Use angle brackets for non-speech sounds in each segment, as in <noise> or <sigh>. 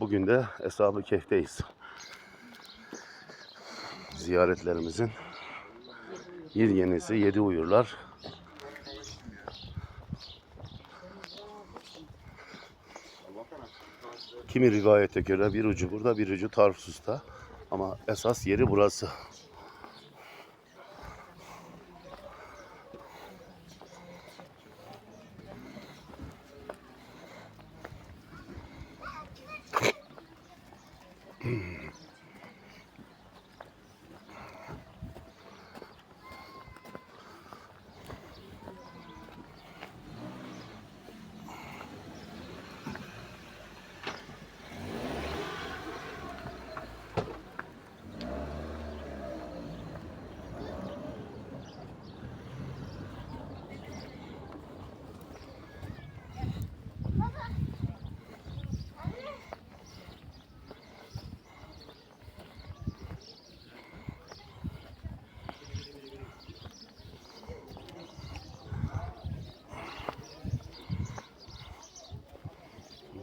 Bugün de Eshab-ı Kehf'teyiz. Ziyaretlerimizin bir yenisi yedi uyurlar. Kimi rivayete göre bir ucu burada bir ucu Tarsus'ta. Ama esas yeri burası. Mm. <clears throat>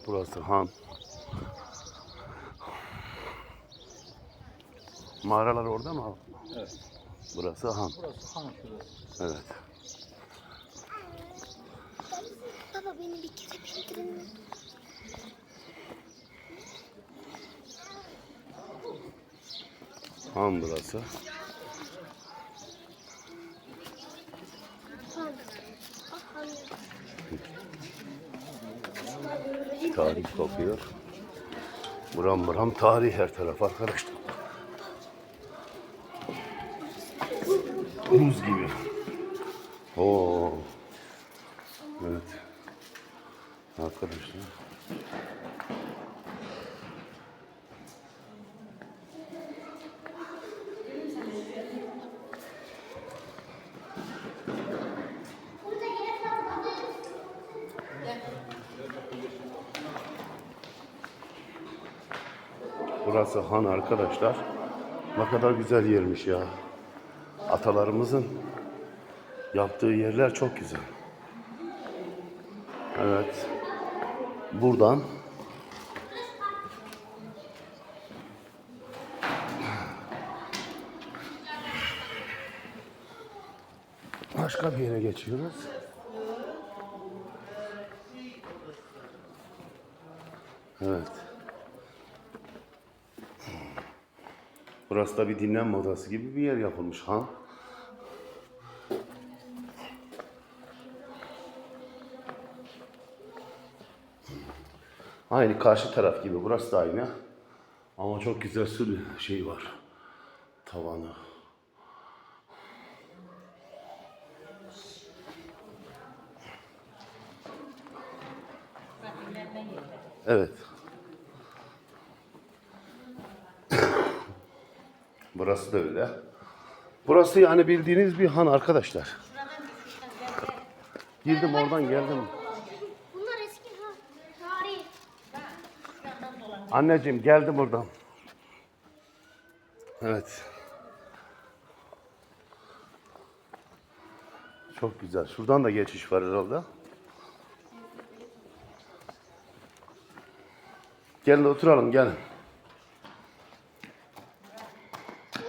Burası Han. Mağaralar orada mı? Evet. Burası Han. Burası Han şurası. Evet. Baba beni bir kere bindirin mi? Han burası. Han. Ah Han. Tarih kokuyor. Buram buram tarih her taraf arkadaşlar. Buz gibi. Oo. Evet. Arkadaşlar. Burası Han arkadaşlar. Ne kadar güzel yermiş ya. Atalarımızın yaptığı yerler çok güzel. Evet. Buradan başka bir yere geçiyoruz. Evet. Burası da bir dinlenme odası gibi bir yer yapılmış ha. Aynı karşı taraf gibi. Burası da aynı. Ama çok güzel su şey var. Tavanı. Evet. Burası da öyle. Burası yani bildiğiniz bir han arkadaşlar. Girdim oradan geldim. Bunlar eski. Tarih. Anneciğim geldim buradan. Evet. Çok güzel. Şuradan da geçiş var herhalde. Gelin oturalım gelin.